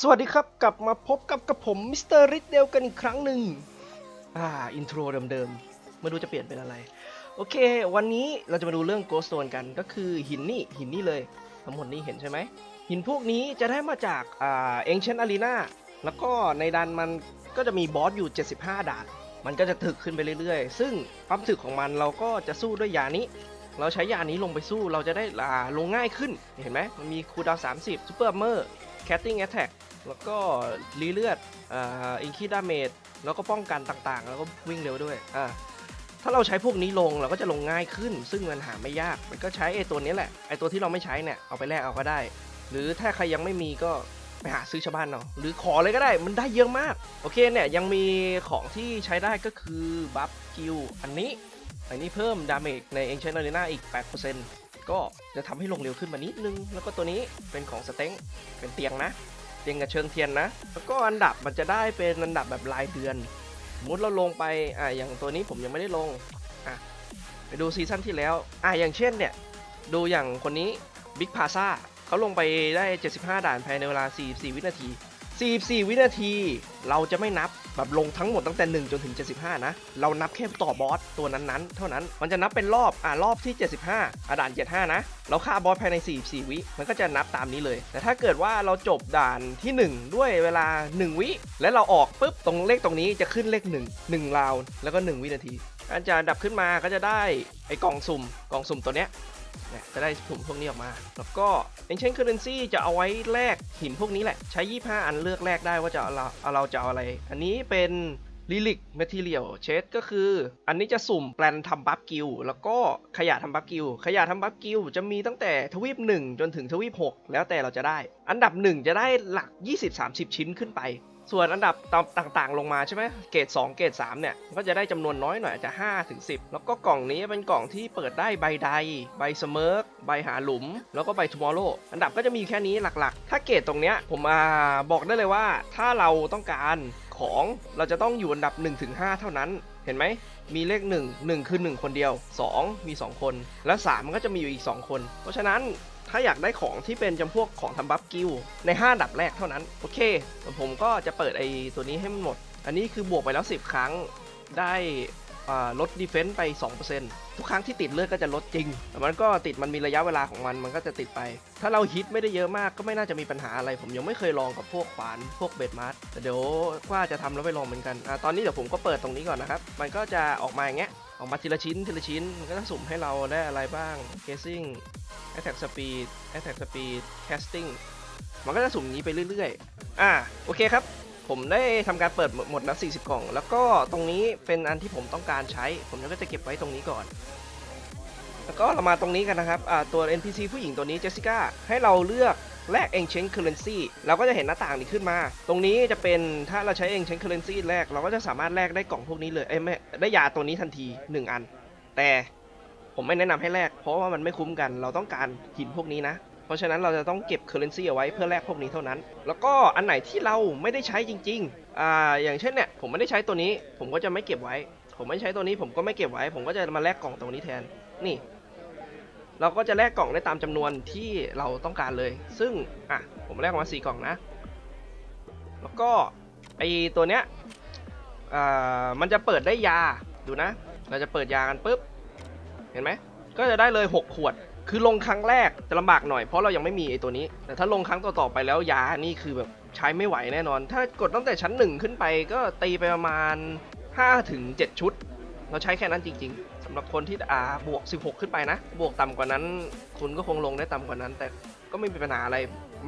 สวัสดีครับกลับมาพบกับกับผมมิสเตอร์ริดเดลกันอีกครั้งหนึ่งอ่าอินโทรเดิมๆไม่รู้จะเปลี่ยนเป็นอะไร โอเค วันนี้เราจะมาดูเรื่องโกสโตนกันก็คือหินนี่หินนี่เลยทั้งหมดนี้เห็นใช่ไหม หินพวกนี้จะได้มาจากอ่าเอ็งเชนอารีนาแล้วก็ในดันมันก็จะมีบอสอยู่ 75 ด่าน มันก็จะถึกขึ้นไปเรื่อยๆ ซึ่งความถึกของมันเราก็จะสู้ด้วยยานี้ เราใช้ยานี้ลงไปสู้เราจะได้อ่าลงง่ายขึ้นเห็นไหมมันมีคูดาว30ซูเปอร์เมอร์แคตติ้งแอตแทก แล้วก็รีเลือดอ่าอินคีดาเมจแล้วก็ป้องกันต่างๆ แล้วก็วิ่งเร็วด้วยอ่าถ้าเราใช้พวกนี้ลงเราก็จะลงง่ายขึ้น ซึ่งมันหาไม่ยาก มันก็ใช้ไอ้ตัวนี้แหละไอ้ตัวที่เราไม่ใช้เนี่ยเอาไปแลกเอาก็ได้ หรือถ้าใครยังไม่มีก็ไปหาซื้อชาวบ้านเอาะหรือขอเลยก็ได้มันได้เยอะมาก โอเคเนี่ยยังมีของที่ใช้ได้ก็คือบัฟกิลอันนี้ อันนี้เพิ่มดาเมจใน Ancient Arena อีก 8%ก็จะทำให้ลงเร็วขึ้นมานิดนึง แล้วก็ตัวนี้เป็นของสเต็งเป็นเตียงนะ เตียงกับเชิงเทียนนะ แล้วก็อันดับมันจะได้เป็นอันดับแบบรายเดือนสมมติเราลงไปอ่าอย่างตัวนี้ผมยังไม่ได้ลงอะไปดูซีซั่นที่แล้วอ่าอย่างเช่นเนี่ยดูอย่างคนนี้บิ๊กพาซาเขาลงไปได้ 75 ด่านภายในเวลา 44 วินาที 44 วินาที เราจะไม่นับแบบลงทั้งหมดตั้งแต่ 1 จนถึง 75 นะ เรานับแค่ต่อบอสตัวนั้นๆ เท่านั้น มันจะนับเป็นรอบ อ่ารอบที่ 75 อ่าด่าน 75 นะ เราฆ่าบอสภายใน 44 วิ มันก็จะนับตามนี้เลย แต่ถ้าเกิดว่าเราจบด่านที่ 1 ด้วยเวลา 1 วิ และเราออกปุ๊บ ตรงเลขตรงนี้จะขึ้นเลข 1 1ราวแล้วก็ 1 วินาทีการจะดับขึ้นมาก็จะได้ไอ้กล่องสุ่ม กล่องสุ่มตัวเนี้ย นี่ยจะได้ถุงพวกนี้ออกมา แล้วก็ Ancient Currency จะเอาไว้แลกหินพวกนี้แหละ ใช้ 25 อันเลือกแลกได้ว่าจะเอาเราเราจะเอาอะไร อันนี้เป็น Relic Material เชดก็คือ อันนี้จะสุ่มแปลนทำบัฟกิลแล้วก็ขยะทำบัฟกิลขยะทำบัฟกิลจะมีตั้งแต่ทวีป 1 จนถึงทวีป 6 แล้วแต่เราจะได้ อันดับ 1 จะได้หลัก 20-30 ชิ้นขึ้นไป ส่วนอันดับต่างๆ ลงมาใช่ไหมเกรด2 เกรด3เนี่ย ก็จะได้จำนวนน้อยหน่อยอาจจะ5ถึง10 แล้วก็กล่องนี้เป็นกล่องที่เปิดได้ใบใด ใบสเมิร์กใบหาหลุม แล้วก็ใบทูมอร์โลอันดับก็จะมีแค่นี้หลักๆ ถ้าเกรดตรงเนี้ยผมอ่าบอกได้เลยว่าถ้าเราต้องการของเราจะต้องอยู่อันดับ 1-5 เท่านั้นเห็นไหมมีเลข 1 1 คือ 1 คนเดียว 2 มี 2 คน และ 3 มันก็จะมีอยู่อีก 2 คน เพราะฉะนั้น ถ้าอยากได้ของที่เป็นจำพวกของทำบัฟกิลใน 5 อันดับแรกเท่านั้น โอเคผมก็จะเปิดไอ้ตัวนี้ให้มันหมด อันนี้คือบวกไปแล้ว 10 ครั้งได้ลดดีเฟนซ์ไป 2%ทุกครั้งที่ติดเลือดก็จะลดจริง แต่มันก็ติดมันมีระยะเวลาของมันมันก็จะติดไป ถ้าเราฮิตไม่ได้เยอะมากก็ไม่น่าจะมีปัญหาอะไร ผมยังไม่เคยลองกับพวกขวานพวกเบดมาร์ทแต่เดี๋ยวว่าจะทำแล้วไปลองเหมือนกันอตอนนี้เดี๋ยวผมก็เปิดตรงนี้ก่อนนะครับ มันก็จะออกมาอย่างเงี้ยออกมาทีละชิ้นทีละชิ้นมันก็จะสุ่มให้เราได้อะไรบ้าง casing attack speed attack speed casting มันก็จะสุ่มอย่างนี้ไปเรื่อยๆ อ่า โอเคครับ ผมได้ทำการเปิดหมดแล้ว 40 กล่อง แล้วก็ตรงนี้เป็นอันที่ผมต้องการใช้ ผมก็จะเก็บไว้ตรงนี้ก่อน แล้วก็เรามาตรงนี้กันนะครับ อ่า ตัว NPC ผู้หญิงตัวนี้เจสสิก้า ให้เราเลือกแลก Ancient Currency เราก็จะเห็นหน้าต่างนี้ขึ้นมา ตรงนี้จะเป็นถ้าเราใช้ Ancient Currency แลก เราก็จะสามารถแลกได้กล่องพวกนี้เลย เอ้ยไม่ ได้ยาตัวนี้ทันที 1 อัน แต่ ผมไม่แนะนำให้แลกเพราะว่ามันไม่คุ้มกัน เราต้องการหินพวกนี้นะ เพราะฉะนั้นเราจะต้องเก็บ currency เอาไว้เพื่อแลกพวกนี้เท่านั้น แล้วก็อันไหนที่เราไม่ได้ใช้จริงๆอ่าอย่างเช่นเนี่ยผมไม่ได้ใช้ตัวนี้ ผมก็จะไม่เก็บไว้ ผมไม่ใช้ตัวนี้ผมก็ไม่เก็บไว้ ผมก็จะมาแลกกล่องตรงนี้แทนนี่ เราก็จะแลกกล่องได้ตามจำนวนที่เราต้องการเลย ซึ่งอะผมแลกมาสี่กล่องนะ แล้วก็ไอตัวเนี้ยอ่ามันจะเปิดได้ยาดูนะ เราจะเปิดยากันปุ๊บ ห็นไหมก็จะได้เลย 6 ขวด คือลงครั้งแรกจะลำบากหน่อยเพราะเรายังไม่มีไอตัวนี้ แต่ถ้าลงครั้งต่อๆไปแล้วยานี่คือแบบใช้ไม่ไหวแน่นอน ถ้ากดตั้งแต่ชั้น 1 ขึ้นไปก็ตีไปประมาณ5ถึง7ชุด เราใช้แค่นั้นจริง ๆสำหรับคนที่อ่าบวก 16 ขึ้นไปนะ บวกต่ำกว่านั้น คุณก็คงลงได้ต่ำกว่านั้น แต่ก็ไม่มีปัญหาอะไร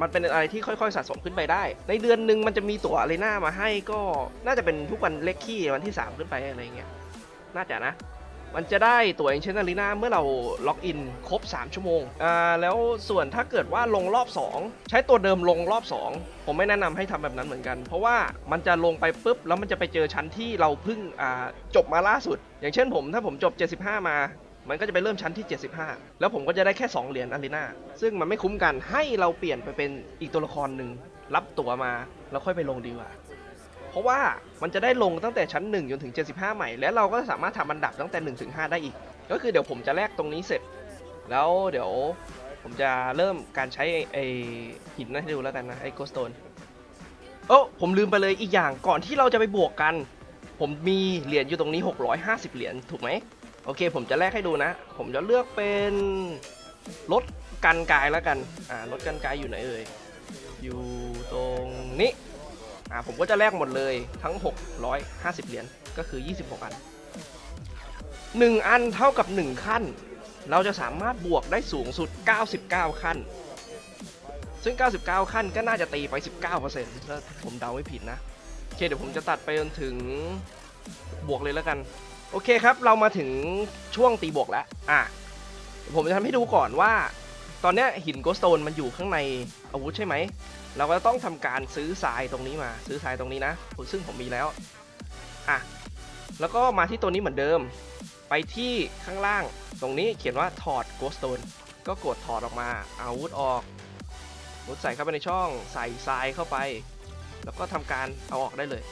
มันเป็นอะไรที่ค่อยๆ สะสมขึ้นไปได้ ในเดือนหนึ่งมันจะมีตั๋วอารีนามาให้ก็น่าจะเป็นทุกวันเลขขี้วันที่ 3 ขึ้นไปอะไรเงี้ยน่าจะนะ มันจะได้ตั๋ว Ancient Arena เมื่อเราล็อกอินครบ 3 ชั่วโมง อ่า แล้วส่วนถ้าเกิดว่าลงรอบ 2 ใช้ตัวเดิมลงรอบ 2 ผมไม่แนะนำให้ทำแบบนั้นเหมือนกัน เพราะว่ามันจะลงไปปุ๊บ แล้วมันจะไปเจอชั้นที่เราเพิ่ง อ่า จบมาล่าสุด อย่างเช่นผมถ้าผมจบ 75 มามันก็จะไปเริ่มชั้นที่ 75 แล้วผมก็จะได้แค่ 2 เหรียญอารีนาซึ่งมันไม่คุ้มกันให้เราเปลี่ยนไปเป็นอีกตัวละครหนึ่งรับตั๋วมาแล้วค่อยไปลงดีกว่า เพราะว่ามันจะได้ลงตั้งแต่ชั้น 1 จนถึง 75 ใหม่ และเราก็สามารถทำอันดับตั้งแต่1ถึง5ได้อีก ก็คือเดี๋ยวผมจะแลกตรงนี้เสร็จ แล้วเดี๋ยวผมจะเริ่มการใช้ไอหินนั่นให้ดูแล้วกันนะไอโกสโตนเออผมลืมไปเลยอีกอย่างก่อนที่เราจะไปบวกกัน ผมมีเหรียญอยู่ตรงนี้ 650 เหรียญถูกไหมโอเค ผมจะแลกให้ดูนะ ผมจะเลือกเป็นรถกันกายแล้วกันอ่ารถกันกายอยู่ไหนเอ่ยอยู่ตรงนี้ อ่าผมก็จะแลกหมดเลยทั้ง 650 เหรียญก็คือ 26 อัน 1 อันเท่ากับ 1 ขั้น เราจะสามารถบวกได้สูงสุด 99 ขั้น ซึ่ง 99 ขั้นก็น่าจะตีไป 19%ถ้าผมเดาไม่ผิดนะโอเคเดี๋ยวผมจะตัดไปจนถึงบวกเลยแล้วกัน โอเคครับ เรามาถึงช่วงตีบวกแล้วอะผมจะทำให้ดูก่อนว่า ตอนนี้หินโกสโตนมันอยู่ข้างในอาวุธใช่ไหม เราก็ต้องทำการซื้อทรายตรงนี้มา ซื้อทรายตรงนี้นะซึ่งผมมีแล้วอะแล้วก็มาที่ตัวนี้เหมือนเดิม ไปที่ข้างล่างตรงนี้เขียนว่าถอดโกสโตนก็กดถอดออกมาอาวุธออกมุดใส่เข้าไปในช่องใส่ทรายเข้าไป แล้วก็ทำการเอาออกได้เลย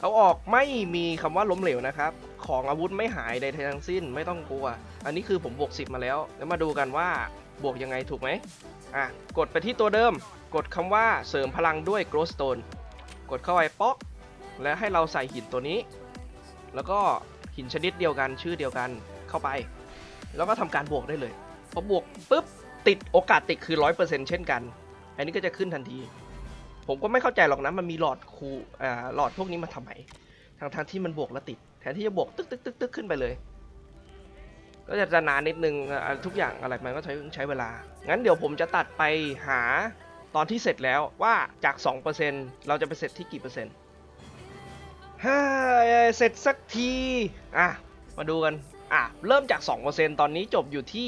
เอาออกไม่มีคำว่าล้มเหลวนะครับ ของอาวุธไม่หายใดทั้งสิ้นไม่ต้องกลัว อันนี้คือผมบวก 10 มาแล้ว แล้วมาดูกันว่าบวกยังไงถูกไหมอะกดไปที่ตัวเดิม กดคำว่าเสริมพลังด้วย Growth Stone กดเข้าไปป๊อกแล้วให้เราใส่หินตัวนี้ แล้วก็หินชนิดเดียวกันชื่อเดียวกันเข้าไป แล้วก็ทำการบวกได้เลยพอบวกปุ๊บติดโอกาสติดคือ 100%เช่นกัน อันนี้ก็จะขึ้นทันที ผมก็ไม่เข้าใจหรอกนะมันมีหลอดคูอ่าหลอดพวกนี้มาทำไมทางทางที่มันบวกแล้วติด แทนที่จะบวกตึกตึกตึกตึกขึ้นไปเลย ก็จะจะนานนิดนึงอ่าทุกอย่างอะไรมันก็ใช้ใช้เวลา งั้นเดี๋ยวผมจะตัดไปหาตอนที่เสร็จแล้วว่าจาก 2%เราจะไปเสร็จที่กี่เปอร์เซ็นต์ฮ่าเสร็จสักที อะ มาดูกัน อะ เริ่มจาก 2%ตอนนี้จบอยู่ที่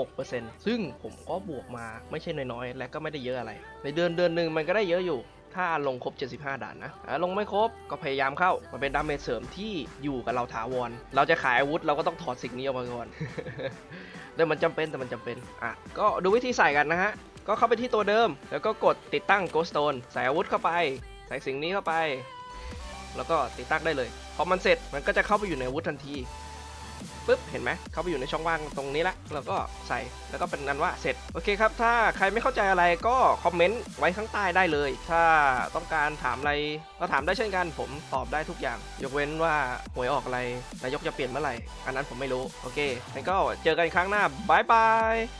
8.6%ซึ่งผมก็บวกมาไม่ใช่น้อยๆ และก็ไม่ได้เยอะอะไร ในเดือนเดือนหนึ่งมันก็ได้เยอะอยู่ ถ้าลงครบ 75 ด่านนะลงไม่ครบก็พยายามเข้า มันเป็นดาเมจเสริมที่อยู่กับเราถาวร เราจะขายอาวุธเราก็ต้องถอดสิ่งนี้ออกมาก่อนแต่มันจำเป็นแต่มันจำเป็น อะ ก็ดูวิธีใส่กันนะฮะ ก็เข้าไปที่ตัวเดิม แล้วก็กดติดตั้ง Ghost Stone ใส่อาวุธเข้าไป ใส่สิ่งนี้เข้าไป แล้วก็ติดตั้งได้เลย พอมันเสร็จมันก็จะเข้าไปอยู่ในอาวุธทันที ปุ๊บเห็นไหมเขาไปอยู่ในช่องว่างตรงนี้ละแล้วก็ใส่แล้วก็เป็นนั้นว่าเสร็จโอเคครับ ถ้าใครไม่เข้าใจอะไรก็คอมเมนต์ไว้ข้างใต้ได้เลย ถ้าต้องการถามอะไรก็ถามได้เช่นกัน ผมตอบได้ทุกอย่าง ยกเว้นว่าหวยออกอะไรนายกจะเปลี่ยนเมื่อไหร่อันนั้นผมไม่รู้โอเคงั้นก็เจอกันครั้งหน้าบายบาย